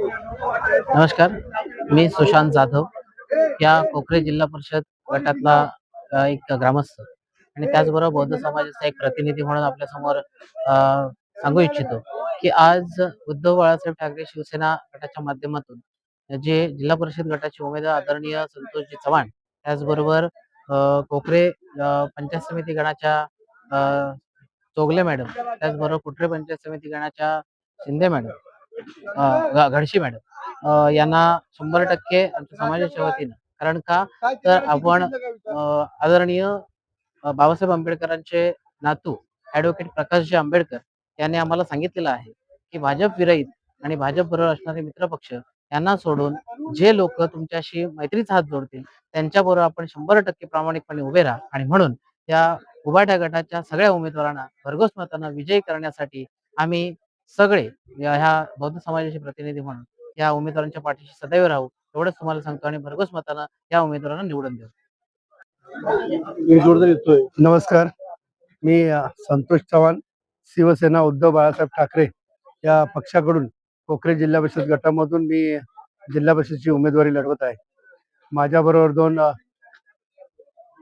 नमस्कार मी सुशांत जाधव या कोकरे जिल्हा परिषद गटातला एक ग्रामस्थ. आणि त्याचबरोबर बौद्ध समाजाचा एक प्रतिनिधी म्हणून आपल्यासमोर सांगू इच्छितो की आज उद्धव बाळासाहेब ठाकरे शिवसेना गटाच्या माध्यमातून जे जिल्हा परिषद गटाचे उमेदवार आदरणीय संतोषजी चव्हाण त्याचबरोबर कोकरे पंचायत समिती गणाच्या चोगले मॅडम त्याचबरोबर कुठरे पंचायत समिती गणाच्या शिंदे मॅडम घडशी मॅडम. यांना शंभर टक्के समाजाच्या वतीनं. कारण का? तर आपण आदरणीय बाबासाहेब आंबेडकरांचे नातू ऍडव्होकेट प्रकाशजी आंबेडकर यांनी आम्हाला सांगितलेलं आहे की भाजप विरहित आणि भाजप बरोबर असणारे मित्रपक्ष यांना सोडून जे लोक तुमच्याशी मैत्रीचा हात जोडतील त्यांच्याबरोबर आपण शंभर टक्के प्रामाणिकपणे उभे राहा. आणि म्हणून त्या उभाट्या गटाच्या सगळ्या उमेदवारांना भरघोस मतांना विजयी करण्यासाठी आम्ही सगळे या ह्या बौद्ध समाजाचे प्रतिनिधी म्हणून या उमेदवारांच्या पाठीशी सदैव राहू एवढंच तुम्हाला सांगतो आणि भरघोस मतानं या उमेदवारांना निवडून देऊ. नमस्कार. मी संतोष चव्हाण शिवसेना उद्धव बाळासाहेब ठाकरे या पक्षाकडून कोकरे जिल्हा परिषद गटामधून मी जिल्हा परिषदची उमेदवारी लढवत आहे. माझ्याबरोबर दोन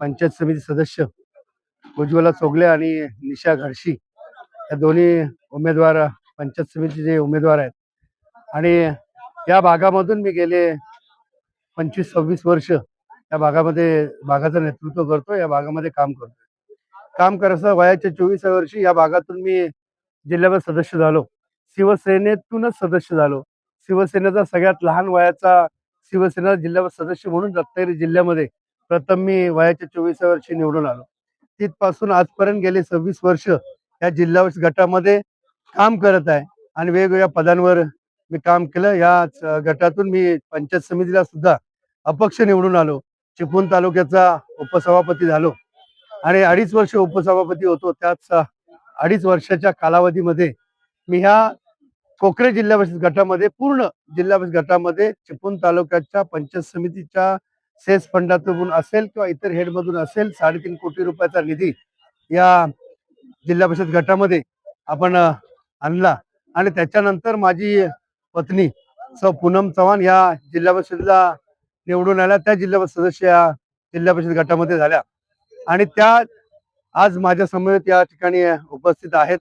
पंचायत समिती सदस्य उज्ज्वला चोगले आणि निशा घडशी या दोन्ही उमेदवार पंचायत समितीचे उमेदवार आहेत. आणि या भागामधून मी गेले पंचवीस सव्वीस वर्ष या भागामध्ये भागाचं नेतृत्व करतो या भागामध्ये काम करतो काम करायचं वयाच्या चोवीसाव्या वर्षी या भागातून मी जिल्ह्यावर सदस्य झालो. शिवसेनेतूनच सदस्य झालो. शिवसेनेचा सगळ्यात लहान वयाचा शिवसेना जिल्ह्यावर सदस्य म्हणून रत्नागिरी जिल्ह्यामध्ये प्रथम मी वयाच्या चोवीसाव्या वर्षी निवडून आलो. तिथपासून आजपर्यंत गेले सव्वीस वर्ष या जिल्हा गटामध्ये काम करत आहे. आणि वेगवेगळ्या पदांवर मी काम केलं. या गटातून मी पंचायत समितीला सुद्धा अपक्ष निवडून आलो. चिपळूण तालुक्याचा उपसभापती झालो. आणि अडीच वर्ष उपसभापती होतो. त्याच अडीच वर्षाच्या कालावधीमध्ये मी ह्या कोकरे जिल्हा परिषद गटामध्ये पूर्ण जिल्हा परिषद गटामध्ये चिपळूण तालुक्याच्या पंचायत समितीच्या सेस फंडातून असेल किंवा इतर हेडमधून असेल साडेतीन कोटी रुपयाचा निधी या जिल्हा परिषद गटामध्ये आपण आणला. आणि त्याच्यानंतर माझी पत्नी स. पूनम चव्हाण या जिल्हा परिषदला निवडून आल्या. त्या जिल्हा परिषद सदस्य या जिल्हा परिषद गटामध्ये झाल्या. आणि त्या आज माझ्या समवेत या ठिकाणी उपस्थित आहेत.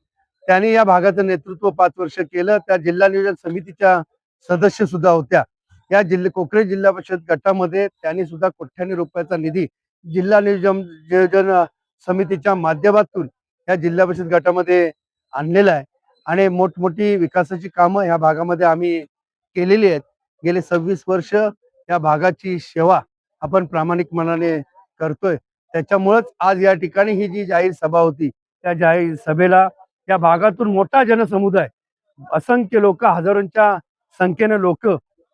त्यांनी या भागाचं नेतृत्व पाच वर्ष केलं. त्या जिल्हा नियोजन समितीच्या सदस्य सुद्धा होत्या. या जिल्हा कोकरे जिल्हा परिषद गटामध्ये त्यांनी सुद्धा कोट्यानी रुपयाचा निधी जिल्हा नियोजन नियोजन समितीच्या माध्यमातून या जिल्हा परिषद गटामध्ये आणलेला आहे. आणि मोठमोठी विकासाची कामं ह्या भागामध्ये आम्ही केलेली आहेत. गेले सव्वीस वर्ष या भागाची सेवा आपण प्रामाणिक मनाने करतोय. त्याच्यामुळंच आज या ठिकाणी ही जी जाहीर सभा होती त्या जाहीर सभेला या भागातून मोठा जनसमुदाय असंख्य लोक हजारोंच्या संख्येनं लोक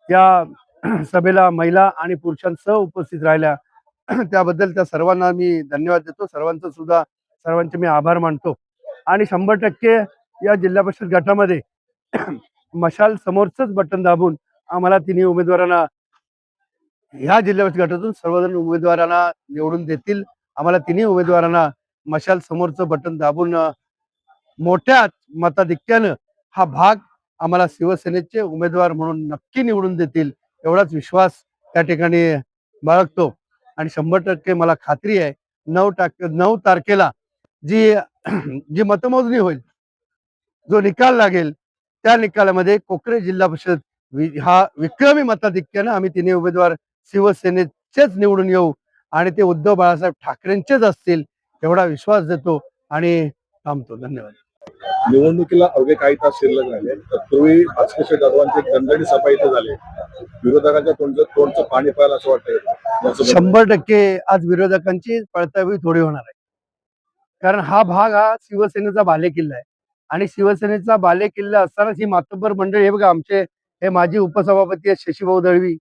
या सभेला महिला आणि पुरुषांसह उपस्थित राहिल्या. त्याबद्दल त्या सर्वांना मी धन्यवाद देतो. सर्वांचं सुद्धा सर्वांचे मी आभार मानतो. आणि शंभर टक्के या जिल्हा परिषद गटामध्ये मशाल समोरच बटन दाबून आम्हाला तिन्ही उमेदवारांना ह्या जिल्हा परिषद गटातून सर्वजण उमेदवारांना निवडून देतील. आम्हाला तिन्ही उमेदवारांना मशाल समोरचं बटन दाबून मोठ्या मताधिक्यानं हा भाग आम्हाला शिवसेनेचे उमेदवार म्हणून नक्की निवडून देतील एवढाच विश्वास त्या ठिकाणी बाळगतो. आणि शंभर टक्के मला खात्री आहे नऊ टाक नऊ तारखेला जी जी मतमोजणी होईल जो निकाल लागेल त्या निकालामध्ये कोकरे जिल्हा परिषद हा विक्रमी मताधिक्यानं आम्ही तिन्ही उमेदवार शिवसेनेचेच निवडून येऊ आणि ते उद्धव बाळासाहेब ठाकरेंचेच असतील एवढा विश्वास देतो आणि थांबतो. धन्यवाद. निवडणुकीला अवघे काही तास शिल्लक राहिले. तत्पूर्वी भास्कर जाधवांची दणदणी सभा इथे झाली. विरोधकांच्या तोंडचं तोंडचं पाणी पाहायला असं वाटतं शंभर टक्के आज विरोधकांची पळतावी थोडी होणार आहे. कारण हा भाग हा शिवसेनेचा बालेकिल्ला आहे. आणि शिवसेनेचा बालेकिल्ला असतानाच ही मातब्बर मंडळी हे बघा आमचे हे माजी उपसभापती आहेत शशीभाऊ दळवी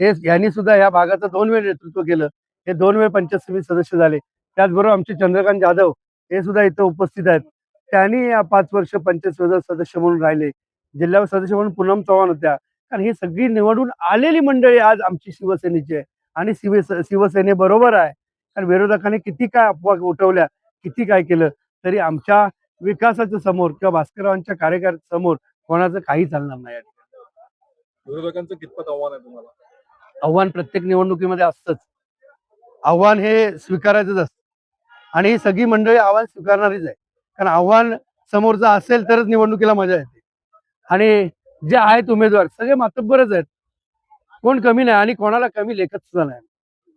हे यांनी सुद्धा या भागाचं दोन वेळ नेतृत्व केलं. हे दोन वेळ पंचायत समिती सदस्य झाले. त्याचबरोबर आमचे चंद्रकांत जाधव हे सुद्धा इथं उपस्थित आहेत. त्यांनी या पाच वर्ष पंचायत समिती सदस्य म्हणून राहिले. जिल्हा सदस्य म्हणून पूनम चव्हाण होत्या. कारण ही सगळी निवडून आलेली मंडळी आज आमची शिवसेनेची आहे. आणि शिव शिवसेनेबरोबर आहे. कारण विरोधकांनी किती काय अफवा उठवल्या किती काय केलं तरी आमच्या विकासाच्या समोर किंवा भास्कररावांच्या कार्यकर्त्या समोर कोणाचं काही चालणार नाही विरोधकांचं कितपत आव्हान आहे तुम्हाला? आव्हान प्रत्येक निवडणुकीमध्ये असतंच. आव्हान हे स्वीकारायचंच असतं. आणि ही सगळी मंडळी आव्हान स्वीकारणारीच आहे. कारण आव्हान समोरचं असेल तरच निवडणुकीला मजा येते. आणि जे आहेत उमेदवार सगळे मातब्बरच आहेत. कोण कमी नाही आणि कोणाला कमी लेखत सुद्धा नाही.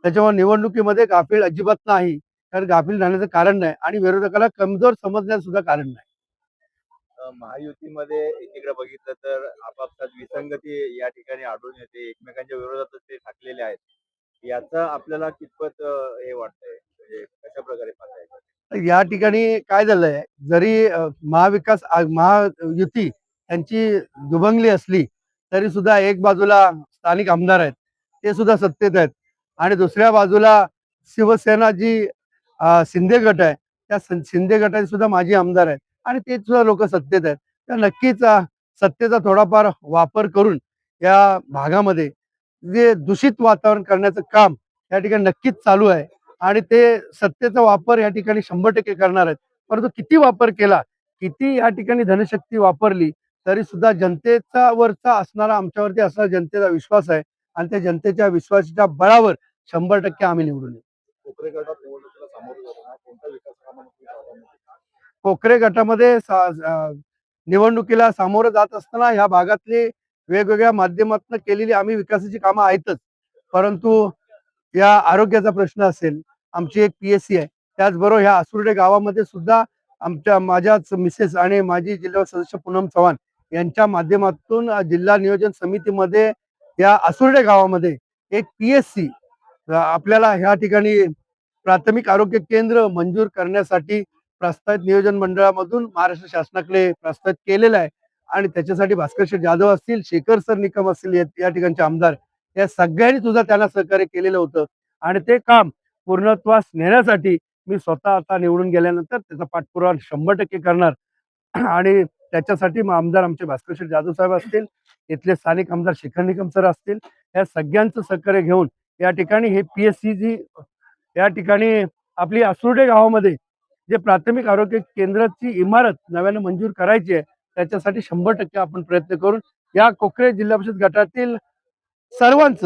त्याच्यामुळे निवडणुकीमध्ये गाफील अजिबात नाही. कारण गाफील राहण्याचं कारण नाही आणि विरोधकाला कमजोर समजण्याचं सुद्धा कारण नाही. महायुतीमध्ये एकीकडे बघितलं तर आपापसात विसंगती या ठिकाणी आढळून येते. एकमेकांच्या विरोधातच ते ठाकलेले आहेत. याचा आपल्याला कितपत हे वाटतंय? म्हणजे कशा प्रकारे या ठिकाणी काय झालंय? जरी महाविकास महायुती यांची दुभंगली असली तरी सुद्धा एक बाजूला स्थानिक आमदार आहेत ते सुद्धा सत्तेत आहेत. आणि दुसऱ्या बाजूला शिवसेना जी शिंदे गट आहे. त्या शिंदे गटाचे सुद्धा माजी आमदार आहेत. आणि ते सुद्धा लोक सत्तेत आहेत. तर नक्कीच सत्तेचा थोडाफार वापर करून या भागामध्ये जे दूषित वातावरण करण्याचं काम या ठिकाणी नक्कीच चालू आहे. आणि ते सत्तेचा वापर या ठिकाणी शंभर टक्के करणार आहेत. परंतु किती वापर केला किती या ठिकाणी धनशक्ती वापरली तरी सुद्धा जनतेचा वरचा असणारा आमच्यावरती असणारा जनतेचा विश्वास आहे. आणि त्या जनतेच्या विश्वासाच्या बळावर शंभर टक्के आम्ही निवडून येऊ. कोकरे गटामध्ये निवडणुकीला सामोरं जात असताना ह्या भागातली वेगवेगळ्या माध्यमातून केलेली आम्ही विकासाची कामं आहेतच. परंतु या आरोग्याचा प्रश्न असेल आमची एक पी एस सी आहे त्याचबरोबर ह्या आसुर्डे गावामध्ये सुद्धा आमच्या माझ्याच मिसेस आणि माजी जिल्हा सदस्य पूनम चव्हाण यांच्या माध्यमातून जिल्हा नियोजन समितीमध्ये या आसुर्डे गावामध्ये एक पी एस सी आपल्याला ह्या ठिकाणी प्राथमिक आरोग्य केंद्र मंजूर करण्यासाठी प्रस्तावित नियोजन मंडळामधून महाराष्ट्र शासनाकडे प्रस्तावित केलेला आहे. आणि त्याच्यासाठी भास्कर जाधव असतील शेखर सर निकम असतील या ठिकाणचे आमदार या सगळ्यांनी सुद्धा त्यांना सहकार्य केलेलं होतं. आणि ते काम पूर्णत्वास नेण्यासाठी मी स्वतः आता निवडून गेल्यानंतर त्याचा पाठपुरावा शंभर टक्के करणार. आणि त्याच्यासाठी मग आमदार आमचे भास्कर शेठ जाधव साहेब असतील इथले स्थानिक आमदार शेखर निकम सर असतील या सगळ्यांचं सहकार्य घेऊन या ठिकाणी हे पी एस सी जी या ठिकाणी आपली आसुर्डे गावामध्ये जे प्राथमिक आरोग्य केंद्राची इमारत नव्यानं मंजूर करायची आहे त्याच्यासाठी शंभर टक्के आपण प्रयत्न करून या कोकरे जिल्हा परिषद गटातील सर्वांच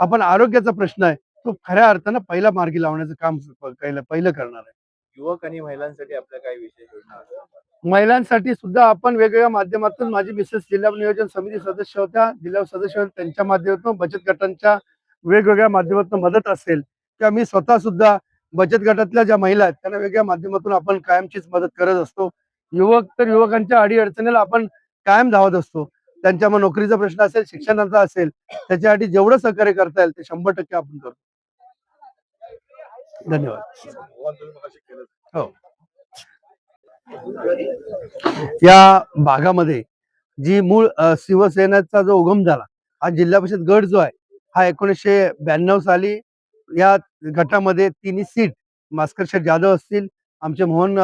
आपण आरोग्याचा प्रश्न आहे तो खऱ्या अर्थानं पहिला मार्गी लावण्याचं काम पहिलं पहिलं करणार आहे. युवक आणि महिलांसाठी आपल्या काही विशेष योजना महिलांसाठी सुद्धा आपण वेगवेगळ्या माध्यमातून माझी मिसेस जिल्हा नियोजन समिती सदस्य होत्या जिल्हा सदस्य होत्या त्यांच्या माध्यमातून बचत गटांच्या वेगवेगळ्या माध्यमातून मदत असेल किंवा मी स्वतः सुद्धा बचत गटातल्या ज्या महिला आहेत त्यांना वेगळ्या माध्यमातून आपण कायमचीच मदत करत असतो. युवक तर युवकांच्या अडीअडचणीला आपण कायम धावत असतो. त्यांच्या मग नोकरीचा प्रश्न असेल शिक्षणाचा असेल त्याच्यासाठी जेवढं सहकार्य करता येईल ते शंभर टक्के आपण करतो. धन्यवाद. हो. या भागामध्ये जी मूळ शिवसेनेचा जो उगम झाला हा जिल्हा परिषद गट जो आहे हा एकोणीसशे ब्याण्णव साली या गटामध्ये तिन्ही सीट भास्कर शेठ जाधव असतील आमचे मोहन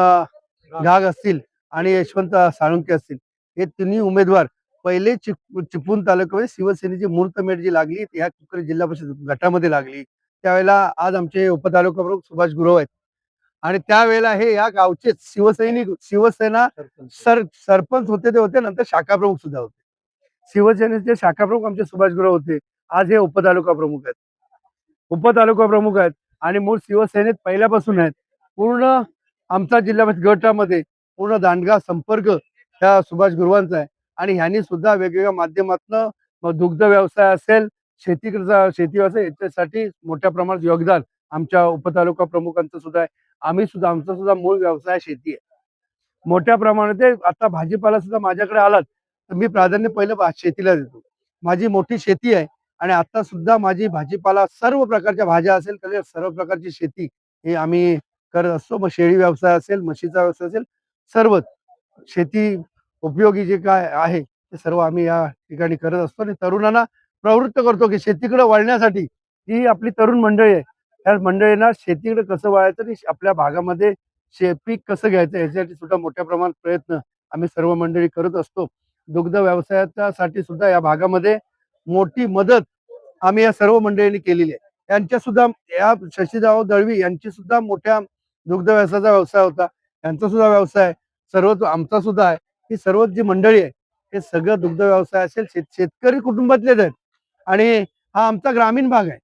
घाग असतील आणि यशवंत साळुंके असतील. हे तिन्ही उमेदवार पहिले चिप चिपळूण तालुक्यामध्ये शिवसेनेची मुहूर्तमेढ जी लागली ती ह्या कोकण जिल्हा परिषद गटामध्ये लागली. त्यावेळेला आज आमचे उपतालुका प्रमुख सुभाष गुरव आहेत. आणि त्यावेळेला हे या गावचे शिवसैनिक शिवसेना सर सरपंच होते ते होते नंतर शाखा प्रमुख सुद्धा होते. शिवसेनेचे शाखा प्रमुख आमचे सुभाष गुरव होते. आज हे उपतालुका प्रमुख आहेत. उपतालुका प्रमुख आहेत आणि मूळ शिवसेनेत पहिल्यापासून आहेत. पूर्ण आमचा जिल्हा गटामध्ये पूर्ण दांडगा संपर्क ह्या सुभाष गुरुवांचा आहे. आणि ह्यांनी सुद्धा वेगवेगळ्या माध्यमातून दुग्ध व्यवसाय असेल शेती शेती व्यवसाय याच्यासाठी मोठ्या प्रमाणात योगदान आमच्या उपतालुका प्रमुखांचं सुद्धा आहे. आम्ही सुद्धा आमचा सुद्धा मूळ व्यवसाय शेती आहे. मोठ्या प्रमाणात आता भाजीपाला सुद्धा माझ्याकडे आलात तर मी प्राधान्य पहिलं भा- शेतीला देतो. माझी मोठी शेती आहे आणि आता सुद्धा माझी भाजीपाला सर्व प्रकारच्या भाज्या असेल तर सर्व प्रकारची शेती हे आम्ही करत असतो. मग शेळी व्यवसाय असेल म्हशीचा व्यवसाय असेल सर्वच शेती उपयोगी जे काय आहे ते सर्व आम्ही या ठिकाणी करत असतो. आणि तरुणांना प्रवृत्त करतो की शेतीकडे वळण्यासाठी ही आपली तरुण मंडळी आहे. त्या मंडळींना शेतीकडे कसं वळायचं आणि आपल्या भागामध्ये शे पीक कसं घ्यायचं याच्यासाठी सुद्धा मोठ्या प्रमाणात प्रयत्न आम्ही सर्व मंडळी करत असतो. दुग्ध व्यवसायासाठी सुद्धा या भागामध्ये मोठी मदत आम्ही या सर्व मंडळींनी केलेली आहे. यांच्या सुद्धा या शशीराव दळवी यांची सुद्धा मोठ्या दुग्ध व्यवसायाचा व्यवसाय होता. यांचा सुद्धा व्यवसाय सर्व आमचा सुद्धा आहे. ही सर्व जी मंडळी आहे हे सगळं दुग्ध व्यवसाय असेल शेत शेतकरी कुटुंबातलेच आहेत. आणि हा आमचा ग्रामीण भाग आहे.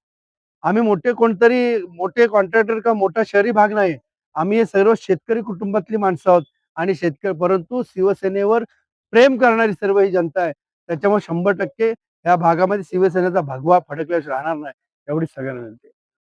आम्ही मोठे कोणतरी मोठे कॉन्ट्रॅक्टर का मोठा शहरी भाग नाही आम्ही हे सर्व शेतकरी कुटुंबातली माणसं आहोत. आणि शेतकरी परंतु शिवसेनेवर प्रेम करणारी सर्व ही जनता आहे. त्याच्यामुळे शंभर टक्के या भागामध्ये शिवसेनेचा भगवा फडकल्याशिवाय राहणार नाही एवढी सगळ्यांना विनंती.